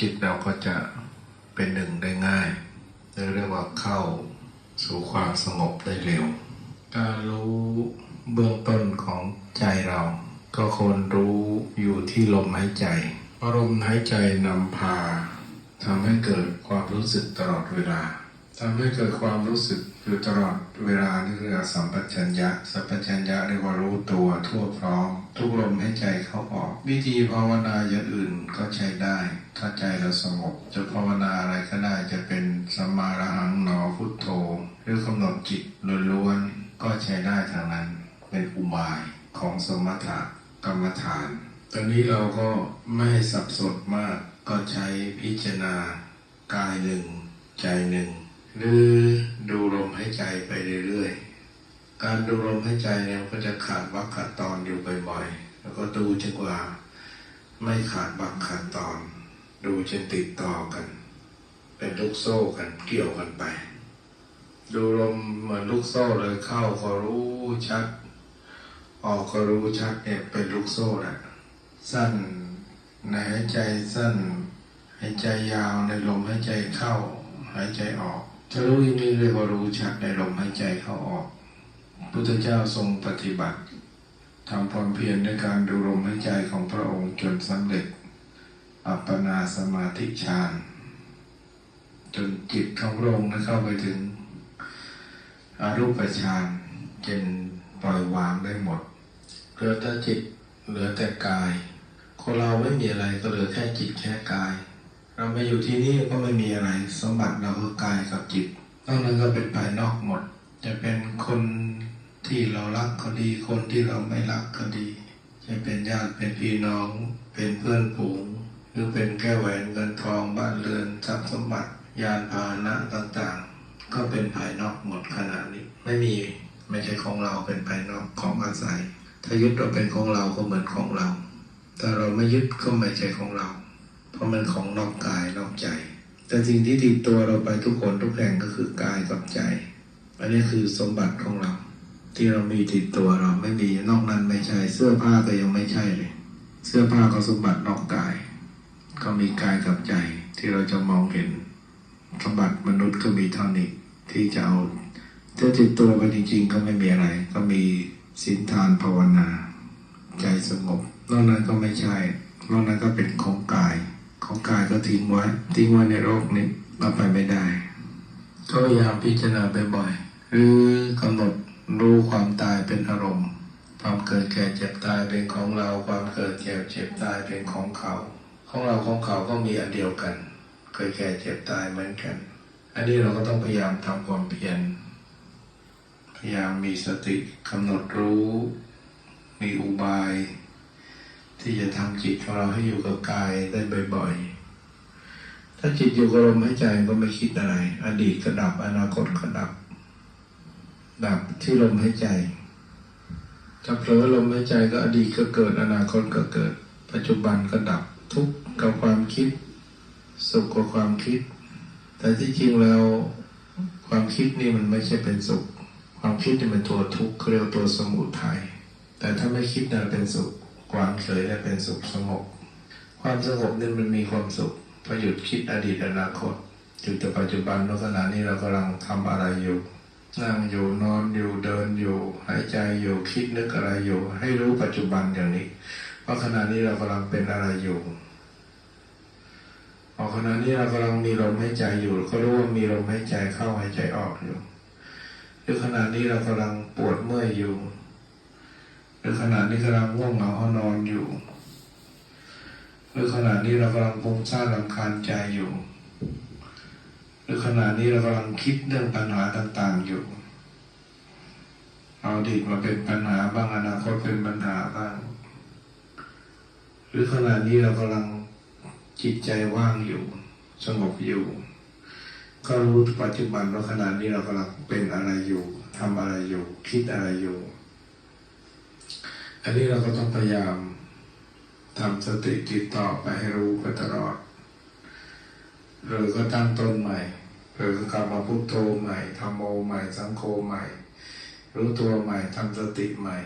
จิตเราก็จะเป็นหนึ่งได้ง่ายเรียกว่าเข้าสู่ความสงบได้เร็ว การรู้เบื้องต้นของใจเรา ก็ควรรู้อยู่ที่ลมหายใจเพราะลมหายใจนำพาทำให้เกิดความรู้สึกตลอดเวลาทำให้เกิดความรู้สึกอยู่ตลอดเวลานี่เรียกสัมปชัญญะ สัมปชัญญะเรียกว่ารู้ตัวทั่วพร้อม ทุกลมหายใจเข้าออก วิธีภาวนาอย่างอื่นก็ใช้ได้ ถ้าใจเราสงบจะภาวนาอะไรก็ได้จะเป็นสัมมาระหังหนอพุทโธ หรือกำหนดจิตล้วนๆก็ใช้ได้ทางนั้น เป็นอุบายของสมถะกรรมฐาน ตอนนี้เราก็ไม่ให้สับสนมากก็ใช้พิจารณากายหนึ่งใจหนึ่งหรือดูลมหายใจไปเรื่อยๆ การดูลมหายใจเนี่ยก็จะขาดวรรคขาดตอนอยู่บ่อยๆ แล้วก็ดูจนกว่า ไม่ขาดวรรคขาดตอน ดูจนติดต่อกัน เป็นลูกโซ่กันเกี่ยวกันไป ดูลมเหมือนลูกโซ่เลยเข้าก็รู้ชัด ออกก็รู้ชัดเนี่ยเป็นลูกโซ่แหละสั้นในหายใจสั้นหายใจยาวในลมหายใจเข้าหายใจออกจะรู้อย่างนี้เรียกว่ารู้ชัดในลมหายใจเข้าออกพุทธเจ้าทรงปฏิบัติทำความเพียรในการดูลมหายใจของพระองค์จนสำเร็จ อัปปนาสมาธิฌานจนจิตของพระองนั้นเข้าไปถึงอรูปฌานจนปล่อยวางได้หมดเหลือแต่จิตเหลือแต่กายคนเราไม่มีอะไรก็เหลือแค่จิตแค่กาย เรามาอยู่ที่นี่ก็ไม่มีอะไร สมบัติเราก็กายกับจิตนอกนั้นก็เป็นภายนอกหมด จะเป็นคนที่เรารักก็ดี คนที่เราไม่รักก็ดี จะเป็นญาติเป็นพี่น้องเป็นเพื่อนฝูง หรือเป็นแก้วแหวนเงินทองบ้านเรือนทรัพย์สมบัติ ยานพาหนะต่างๆ ก็เป็นภายนอกหมดขนาดนี้ ไม่มีไม่ใช่ของเราเป็นภายนอกของอาศัย ถ้ายึดเราเป็นของเราก็เหมือนของเราถ้าเราไม่ยึดก็ไม่ใช่ของเรา เพราะมันของนอกกายนอกใจ แต่สิ่งที่ติดตัวเราไปทุกคนทุกแห่งก็คือกายกับใจ อันนี้คือสมบัติของเรา ที่เรามีติดตัวเราไม่มีนอกนั้นไม่ใช่ เสื้อผ้าก็ยังไม่ใช่เลย เสื้อผ้าก็สมบัตินอกกาย ก็มีกายกับใจที่เราจะมองเห็นสมบัติมนุษย์ก็มีเท่านี้ที่จะเอาถ้าติดตัวไปจริงๆก็ไม่มีอะไร ก็มีสินทานภาวนา ใจสงบนอกนั้นก็ไม่ใช่นอกนั้นก็เป็นของกาย ของกายก็ทิ้งไว้ ทิ้งไว้ในโลกนี้เราไปไม่ได้ ก็พยายามพิจารณาบ่อยๆหรือกำหนดรู้ความตายเป็นอารมณ์ ความเกิดแก่เจ็บตายเป็นของเรา ความเกิดแก่เจ็บตายเป็นของเขา ของเราของเขาก็มีอันเดียวกันเกิดแก่เจ็บตายเหมือนกัน อันนี้เราก็ต้องพยายามทำความเพียรพยายามมีสติกำหนดรู้ มีอุบาย ที่จะทำจิตของเราให้อยู่กับกายได้บ่อยๆ ถ้าจิตอยู่กับลมหายใจก็ไม่คิดอะไร อดีตก็ดับอนาคตก็ดับ ดับที่ลมหายใจถ้าเผลอลมหายใจก็อดีตก็เกิด อนาคตก็เกิด ปัจจุบันก็ดับทุก กับความคิด สุขกับความคิด แต่ที่จริงแล้วความคิดนี่มันไม่ใช่เป็นสุข ความคิดนี่มันตัวทุกข์เรียกว่าตัวสมุทัยแต่ถ้าไม่คิดนั่นเป็นสุข ความเคยนั่นเป็นสุขสงบความสงบนี่มันมีความสุขพอหยุดคิดอดีตอนาคตอยู่แต่ปัจจุบันในขณะนี้เรากำลังทำอะไรอยู่นั่งอยู่นอนอยู่เดินอยู่หายใจอยู่คิดนึกอะไรอยู่ ให้รู้ปัจจุบันอย่างนี้ว่าขณะนี้เรากำลังเป็นอะไรอยู่ ออกขณะนี้เรากำลังมีลมหายใจอยู่ ก็รู้ว่ามีลมหายใจเข้าหายใจออกอยู่ หรือขณะนี้เรากำลังปวดเมื่อยอยู่ หรือขณะนี้กำลังง่วงเหงาเอนอนอยู่ หรือขณะนี้เรากำลังพุ่งสร้างรำคาญใจอยู่ หรือขณะนี้เรากำลังคิดเรื่องปัญหาต่างๆอยู่ เอาอดีตมาเป็นปัญหาบ้างอนาคตเป็นปัญหาบ้าง หรือขณะนี้เรากำลัง จิตใจว่างอยู่ สงบอยู่ ก็รู้ปัจจุบันว่าขณะนี้เรากำลังเป็นอะไรอยู่ทำอะไรอยู่ คิดอะไรอยู่ อันนี้เราก็ต้องพยายามทำสติติดต่อไปให้รู้ไปตลอดหรือก็ตั้งต้นใหม่หรือก็กลับมาพุทโธใหม่ทำโมใหม่ สังโฆใหม่ รู้ตัวใหม่ทำสติใหม่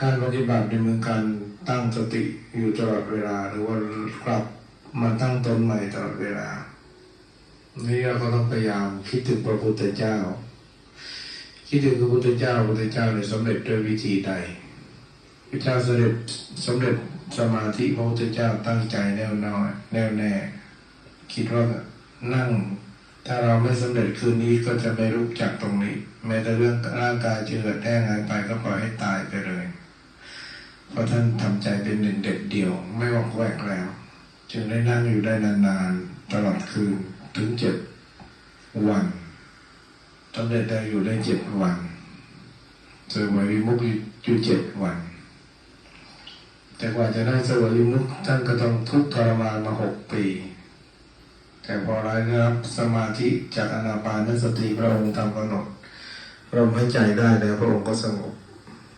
การปฏิบัติในเมืองการ ตั้งสติอยู่ตลอดเวลา หรือว่ากลับมาตั้งตนใหม่ตลอดเวลา นี่เราก็ต้องพยายามคิดถึงพระพุทธเจ้า คิดถึงพระพุทธเจ้าพระพุทธเจ้าเนี่ยสำเร็จด้วยวิธีใดพระเจ้าสำเสด็จสำเร็จสมาธิพระพุทธเจ้าตั้งใจแน่วน้อยแน่วแน่ คิดว่านั่ง ถ้าเราไม่สำเร็จคืนนี้ก็จะไม่รู้จักตรงนี้ แม้แต่เรื่องร่างกายจะเกิดแห้งหายไปก็ปล่อยให้ตายไปเลย ราะท่านทำใจเป็นหนึ่งเด็ดเดียว ไม่วอกแวกแล้ว จึงได้นั่งอยู่ได้นานๆ ตลอดคืนถึงเจ็ดวันสำเร็จได้อยู่ได้เจ็ดวันเสวยวิมุกอยู่เจ็ดวัน แต่กว่าจะได้เสวยวิมุกท่านก็ต้องทุกข์ทรมานมาหกปี แต่พอได้รับสมาธิจากอนาปานสติพระองค์ทำกำหนดลมหายใจได้แล้วพระองค์ก็สงบ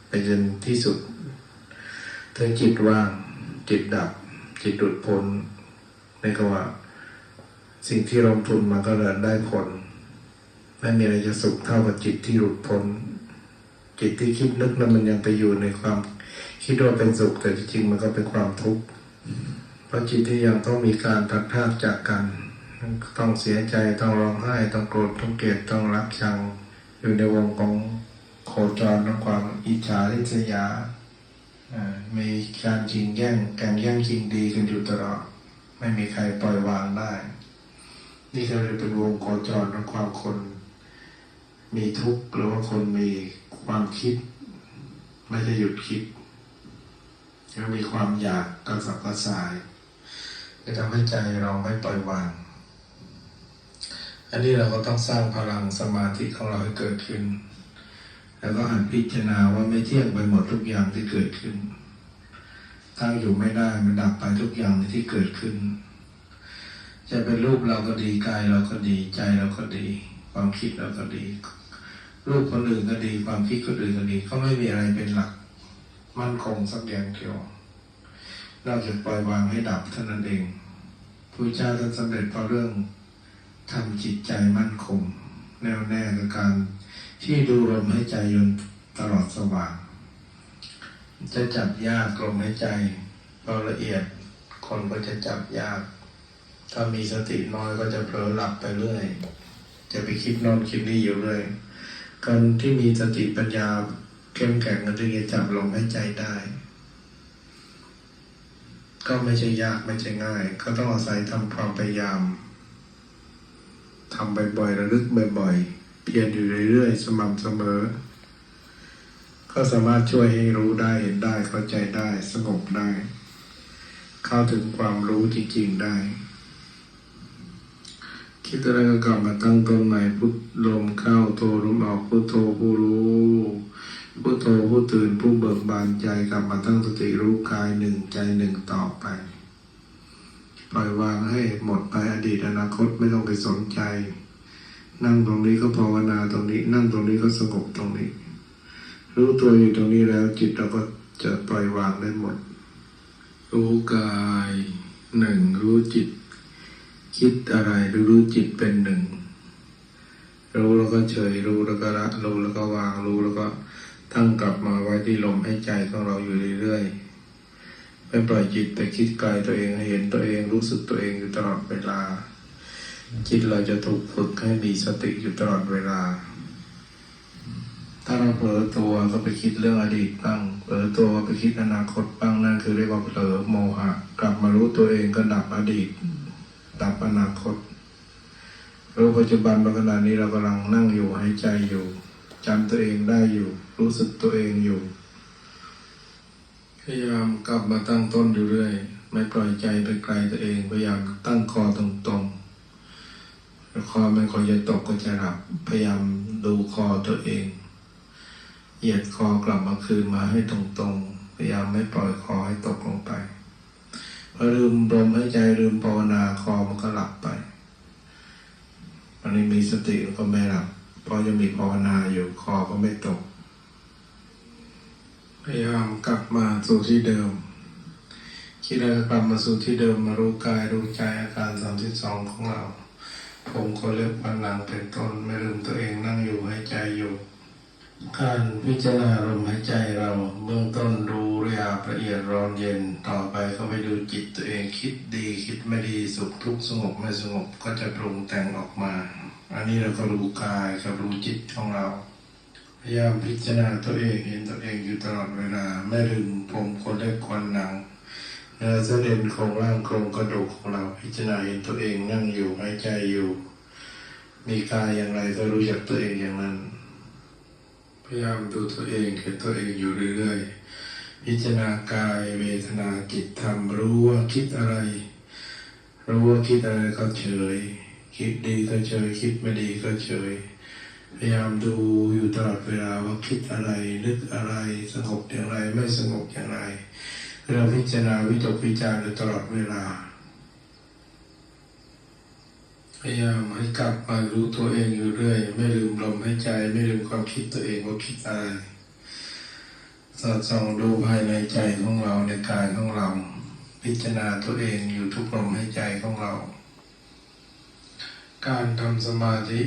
ไปจนที่สุด ถึงจิตว่าง จิตดับ จิตหลุดพ้นในี่ก็ว่า สิ่งที่ลงทุนมาก็ได้ผล ไม่มีอะไรจะสุขเท่ากับจิตที่หลุดพ้น จิตที่คิดนึกนั้นมันยังไปอยู่ในความ คิดว่าเป็นสุขแต่จริงๆมันก็เป็นความทุกข์เพราะจิตที่ยังต้องมีการพัดพากจากกัน ต้องเสียใจต้องร้องไห้ ต้องโกรธต้องเกลียดต้องรักชัง อยู่ในวงของโคจรของความอิจฉาริษยา มีการชิงแย่งแข่งแย่งชิงดีกันอยู่ตลอด ไม่มีใครปล่อยวางได้ นี่ก็เลยเป็นวงโคจรของความคน มีทุกข์หรือว่าคนมีความคิด ไม่ได้หยุดคิดแล้วมีความอยากกระสับกระส่ายจะทำให้ใจเราไม่ปล่อยวาง อันนี้เราก็ต้องสร้างพลังสมาธิของเราให้เกิดขึ้น แล้วก็หันพิจารณาว่าไม่เที่ยงไปหมดทุกอย่างที่เกิดขึ้น ตั้งอยู่ไม่ได้มันดับไปทุกอย่างที่เกิดขึ้น จะเป็นรูปเราก็ดีกายเราก็ดีใจเราก็ดี ความคิดเราก็ดี รูปคนอื่นก็ดี ความคิดคนอื่นก็ดี ก็ไม่มีอะไรเป็นหลัก มั่นคงสักอย่างเดียวนอกจากปล่อยวางให้ดับเท่านั้นเองพระเจ้าท่านสำเร็จเพราะเรื่องทำจิตใจมั่นคง แน่วแน่กับการ ที่ดูลมหายใจยนตลอดสว่าง จะจับยากลมหายใจพระละเอียด คนก็จะจับยาก ถ้ามีสติน้อยก็จะเผลอหลับไปเรื่อย จะไปคิดนอนคิดนี่อยู่เรื่อยการที่มีสติปัญญาเข้มแข็งกันถึงจะจับลมหายใจได้ ก็ไม่ใช่ยากไม่ใช่ง่าย ก็ต้องอาศัยทำความพยายามทำบ่อยๆระลึกบ่อยๆ เพียรอยู่เรื่อยๆ สม่ำเสมอ ก็สามารถช่วยให้รู้ได้เห็นได้เข้าใจได้สงบได้ เข้าถึงความรู้จริงๆได้ คิดอะไรก็กลับมาตั้งต้นใหม่พุทลมเข้าโทลมออกพุทโธผู้รู้พุทโธผู้ตื่นผู้เบิกบานใจกลับมาตั้งสติรู้กายหนึ่งใจหนึ่งต่อไปปล่อยวางให้หมดไปอดีตอนาคตไม่ต้องไปสนใจ นั่งตรงนี้ก็ภาวนาตรงนี้ นั่งตรงนี้ก็สงบตรงนี้ รู้ตัวอยู่ตรงนี้แล้ว จิตเราก็จะปล่อยวางได้หมด รู้กายหนึ่งรู้จิต คิดอะไรรู้จิตเป็นหนึ่งรู้แล้วก็เฉยรู้แล้วก็ละรู้แล้วก็วางรู้แล้วก็ตั้งกลับมาไว้ที่ลมให้ใจของเราอยู่เรื่อยๆไม่ปล่อยจิตไปคิดกายตัวเองเห็นตัวเองรู้สึกตัวเองอยู่ตลอดเวลา จิตเราจะถูกฝึกให้มีสติอยู่ตลอดเวลา ถ้าเราเผลอตัวก็ไปคิดเรื่องอดีตบ้าง เผลอตัวก็ไปคิดอนาคตบ้างนั่นคือเรียกว่าเผลอโมหะ กลับมารู้ตัวเองก็ดับอดีต ดับอนาคต รู้ปัจจุบันในขณะนี้เรากำลังนั่งอยู่หายใจอยู่จำตัวเองได้อยู่ รู้สึกตัวเองอยู่พยายามกลับมาตั้งต้นอยู่เรื่อย ไม่ปล่อยใจไปไกลตัวเอง พยายามตั้งคอตรงๆ คอมันคอยจะตกก็จะหลับ พยายามดูคอตัวเอง เหยียดคอกลับมาคืนมาให้ตรงๆ พยายามไม่ปล่อยคอให้ตกลงไปพอลืมลมหายใจลืมภาวนาคอมันก็หลับไปมันนี้มีสติก็ไม่หลับเพราะยังมีภาวนาอยู่คอก็ไม่ตก พยายามกลับมาสู่ที่เดิมคิดอะไรก็กลับมาสู่ที่เดิมมารู้กายรู้ใจอาการสามสิบสองของเรา ผมก็เล็บพันหลังเป็นต้นไม่ลืมตัวเองนั่งอยู่ให้ใจอยู่ การพิจารณาลมหายใจเราเบื้องต้นดูระยะละเอียดร้อนเย็นต่อไปก็ไปดูจิตตัวเองคิดดีคิดไม่ดีสุขทุกข์สงบไม่สงบก็จะปรุงแต่งออกมา อันนี้เราก็รู้กายกับรู้จิตของเราพยายามพิจารณาตัวเองเห็นตัวเองอยู่ตลอดเวลา ไม่ลืมผมคนเล็กควันหนัง เนื้อเส้นเอ็นโครงร่างโครงกระดูกของเราพิจารณาเห็นตัวเองนั่งอยู่หายใจอยู่ มีกายอย่างไรก็รู้จักตัวเองอย่างนั้น พยายามดูตัวเองเห็นตัวเองอยู่เรื่อยๆพิจารณากายเวทนาจิตธรรมรู้ว่าคิดอะไร รู้ว่าคิดอะไรก็เฉย คิดดีก็เฉยคิดไม่ดีก็เฉยพยายามดูอยู่ตลอดเวลาว่าคิดอะไรนึกอะไรสงบอย่างไรไม่สงบอย่างไร เราพิจารณาวิตกวิจารณ์อยู่ตลอดเวลา พยายามให้กลับมารู้ตัวเองอยู่เรื่อย ไม่ลืมลมหายใจ ไม่ลืมความคิดตัวเองว่าคิดอะไรสอดส่องดูภายในใจของเราในกายของเรา พิจารณาตัวเองอยู่ทุกลมหายใจของเรา การทำสมาธิ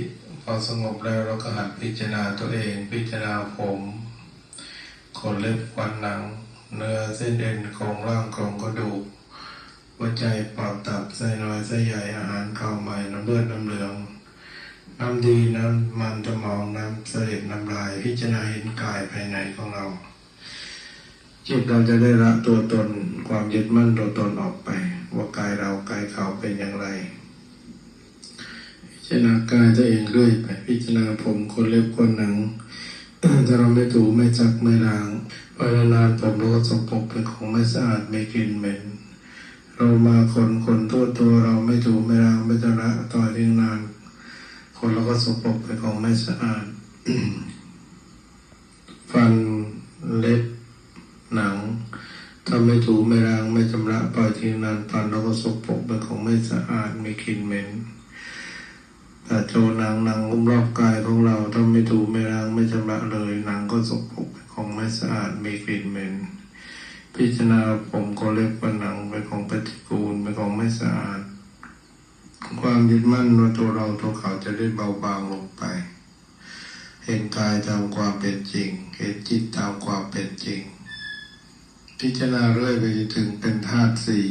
พอสงบแล้วเราก็หัดพิจารณาตัวเอง พิจารณาผมขนเล็บควันหนัง เนื้อเส้นเอ็นโครงร่างโครงกระดูกหัวใจปอดตับไส้น้อยไส้ใหญ่อาหารเข้าใหม่น้ำเลือดน้ำเหลือง น้ำดีน้ำมันสมองน้ำเสลดน้ำลาย พิจารณาเห็นกายภายในของเรา จิตเราจะได้ละตัวตนความยึดมั่นตัวตนออกไป ว่ากายเรากายเขาเป็นอย่างไรพิจารณากายตัวเองเรื่อยไปพิจารณาผมคนเล็บคนหนังถ้าเราไม่ถูไม่ซักไม่ล้าง พอนานๆผมเราก็สกปรกเป็นของไม่สะอาดไม่กลิ่นเหม็น เรามาคนคนตัวตัวเราไม่ถูไม่ล้างไม่ตระต่อยทิ้งนาน คนเราก็สกปรกเป็นของไม่สะอาด ฟันเล็บหนังถ้าไม่ถูไม่ล้างไม่ชำระปล่อยทิ้งนานฟันเราก็สกปรกเป็นของไม่สะอาดมีกลิ่นเหม็นแต่โจหนังหนังหุ้มรอบกายของเราถ้าไม่ถูไม่ล้างไม่ชำระเลยหนังก็สกปรก ไม่สะอาดมีกลิ่นเหม็น พิจารณาผมก็เล็บว่าหนังเป็นของปฏิกูลเป็นของไม่สะอาด ความยึดมั่นว่าตัวเราตัวเขาจะได้เบาบางลงไป เห็นกายตามความเป็นจริง เห็นจิตตามความเป็นจริง พิจารณาเรื่อยไปถึงเป็นธาตุสี่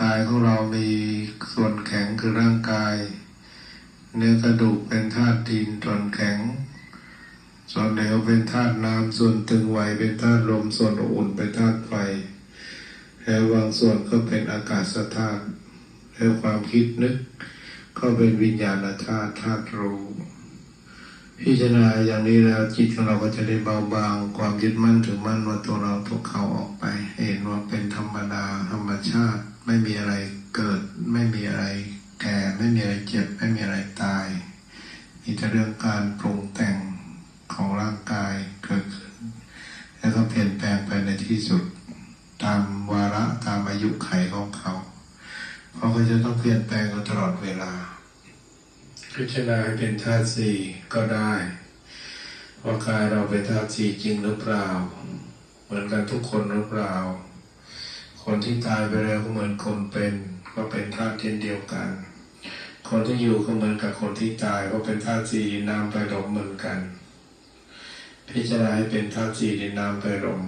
กายของเรามีส่วนแข็งคือร่างกาย เนื้อกระดูกเป็นธาตุดินส่วนแข็ง ส่วนเหลวเป็นธาตุน้ำส่วนตึงไหวเป็นธาตุลม ส่วนอุ่นเป็นธาตุไฟแล้วบางส่วนก็เป็นอากาศธาตุแล้วความคิดนึก ก็เป็นวิญญาณธาตุธาตุรู้พิจารณาอย่างนี้แล้วจิตของเราก็จะได้เบาบางความยึดมั่นถือมั่นว่าตัวเราตัวเขาออกไป เห็นว่าเป็นธรรมดาธรรมชาติไม่มีอะไรเกิด ไม่มีอะไรแก่ ไม่มีอะไรเจ็บ ไม่มีอะไรตาย มีแต่เรื่องการปรุงแต่ง ของร่างกายเกิดขึ้น แล้วก็เปลี่ยนแปลงไปในที่สุด ตามวาระตามอายุไขของเขา เพราะเขาจะต้องเปลี่ยนแปลงตลอดเวลา พิจารณาเป็นธาตุสี่ก็ได้ว่ากายเราเป็นธาตุสี่จริงหรือเปล่า เหมือนกันทุกคนหรือเปล่า คนที่ตายไปแล้วก็เหมือนคนเป็น ก็เป็นธาตุเช่นเดียวกันคนที่อยู่ก็เหมือนกับคนที่ตายก็เป็นธาตุสี่น้ำไฟลมเหมือนกัน พิจารณาให้เป็นธาตุสี่ดินน้ำไฟลม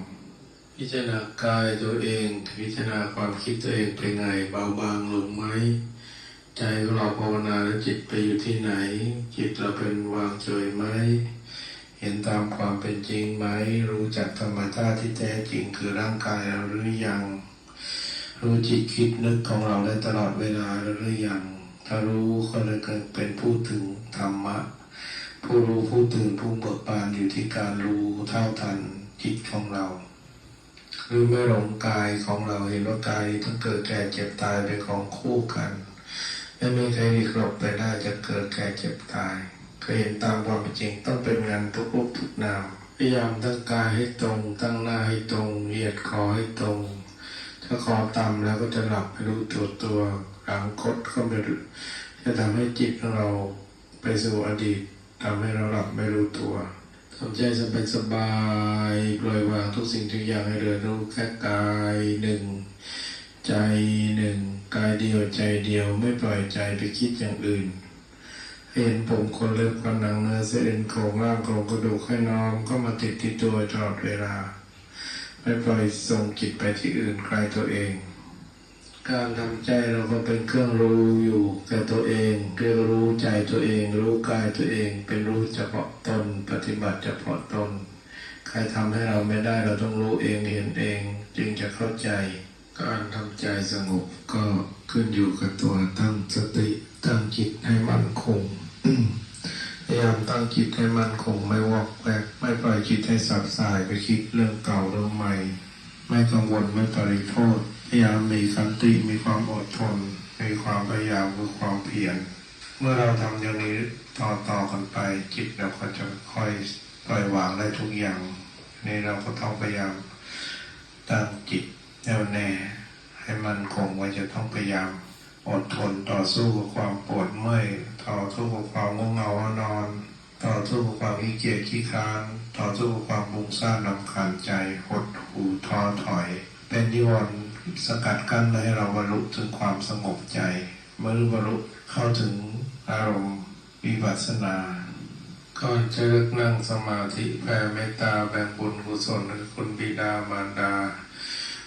พิจารณากายตัวเอง พิจารณาความคิดตัวเองเป็นไงเบาบางลงไหมใจของเราภาวนาแล้วจิตไปอยู่ที่ไหน จิตเราเป็นวางเฉยไหมเห็นตามความเป็นจริงไหม รู้จักธรรมชาติที่แท้จริงคือร่างกายเราหรือยัง รู้จิตคิดนึกของเราได้ตลอดเวลาหรือยังถ้ารู้ก็เลยเกิดเป็นผู้ถึงธรรมะ ผู้รู้ผู้ตื่นผู้เบิกบานอยู่ที่การรู้เท่าทันจิตของเรา หรือไม่หลงกายของเราเห็นว่ากายทั้งเกิดแก่เจ็บตายเป็นของคู่กันไม่มีใครหลีกหลบไปได้จะเกิดแก่เจ็บตายเคยเห็นตามความเป็นจริงต้องเป็นงานทุกรูปทุกนามพยายามตั้งกายให้ตรง ตั้งหน้าให้ตรงเหยียดคอให้ตรง ถ้าคอต่ำแล้วก็จะหลับไม่รู้ตัวตัวหลังคดก็ไม่จะทำให้จิตของเราไปสู่อดีต ทำให้เราหลับไม่รู้ตัวทำใจสบายสบายปล่อยวางทุกสิ่งทุกอย่างให้เหลือรู้แค่กายหนึ่งใจหนึ่งกายเดียวใจเดียวไม่ปล่อยใจไปคิดอย่างอื่น เห็นผมคนเล็บกันหนังเนื้อเส้นเอ็นโครงร่างโครงกระดูกให้น้อมก็มาติดที่ตัวตลอดเวลา ไม่ปล่อยส่งจิตไปที่อื่นไกลตัวเอง การทำใจเราก็เป็นเครื่องรู้อยู่กับตัวเองเรียกรู้ใจตัวเอง รู้กายตัวเอง เป็นรู้เฉพาะตน ปฏิบัติเฉพาะตน ใครทำให้เราไม่ได้เราต้องรู้เองเห็นเอง จึงจะเข้าใจ การทำใจสงบก็ขึ้นอยู่กับตัวตั้งสติตั้งจิตให้มั่นคงพยายามตั้งจิตให้มั่นคงไม่วอกแวกไม่ปล่อยจิตให้สับสายไปคิดเรื่องเก่าเรื่องใหม่ ไม่กังวลไม่ปริโทษ พยายามมีคันติมีความอดทนมีความพยายามคือความเพียรเมื่อเราทำอย่างนี้ต่อต่อกันไป จิตเราก็จะค่อยปล่อยวางได้ทุกอย่างนี่เราก็ต้องพยายามตั้งจิตแน่วแน่ให้มันคงไว่าจะต้องพยายามอดทนต่อสู้กับความปวดเมื่อยต่อสู้กับความง่วงเหงาหนอน ต่อสู้กับความขี้เกียจขี้ค้านต่อสู้กับความมุ่งสร้างนำขันใจหดหูท้อถอย เป็นนิวรณ์ สกัดกั้นไม่ให้เราบรรลุถึงความสงบใจเมื่อบรรลุเข้าถึงอารมณ์วิปัสสนาก่อนจะเลิกนั่งสมาธิแผ่เมตตาแบ่งบุญกุศลให้คุณบิดามารดา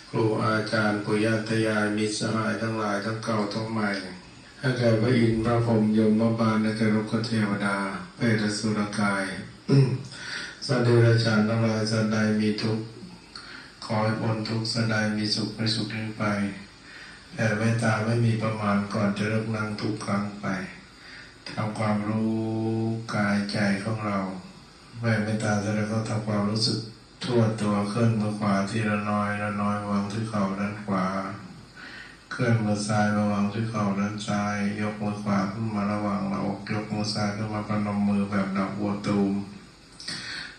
ครูอาจารย์ปุญญาตยายมิตรสหายทั้งหลายทั้งเก่าทั้งใหม่ให้แก่พระอินทร์พระพรหมยมบาลและแก่ลูกเทวดาเปรตสุรกายสัตว์เดรัจฉานทั้งหลายสัตว์ใดมีทุกข์ ขอให้พ้นทุกข์สัตว์ใดมีสุขให้สุขยิ่งไปแต่เมตตาไม่มีประมาณก่อนจะเลิกนั่งทุกครั้งไปทำความรู้กายใจของเราแม่เมตตาเสร็จแล้วก็ทำความรู้สึกทั่วตัวเคลื่อนมือขวาทีละน้อยละน้อยวางที่เข่าด้านขวาเคลื่อนมือซ้ายมาวางที่เข่าด้านซ้าย ยกมือขวาขึ้นมาระหว่างเราอกยกมือซ้ายขึ้นมาประนมมือแบบดอกบัวตูม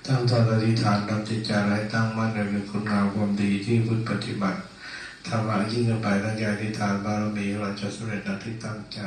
ตั้งตอนอธิษฐานทำจิตใจให้ตั้งมั่นในเป็นคุณงามความดีที่พึ่งปฏิบัติทำมายิ่งขึ้นไปตั้งใจอธิษฐานบารมีเราจะสำเร็จดังที่ตั้งใจ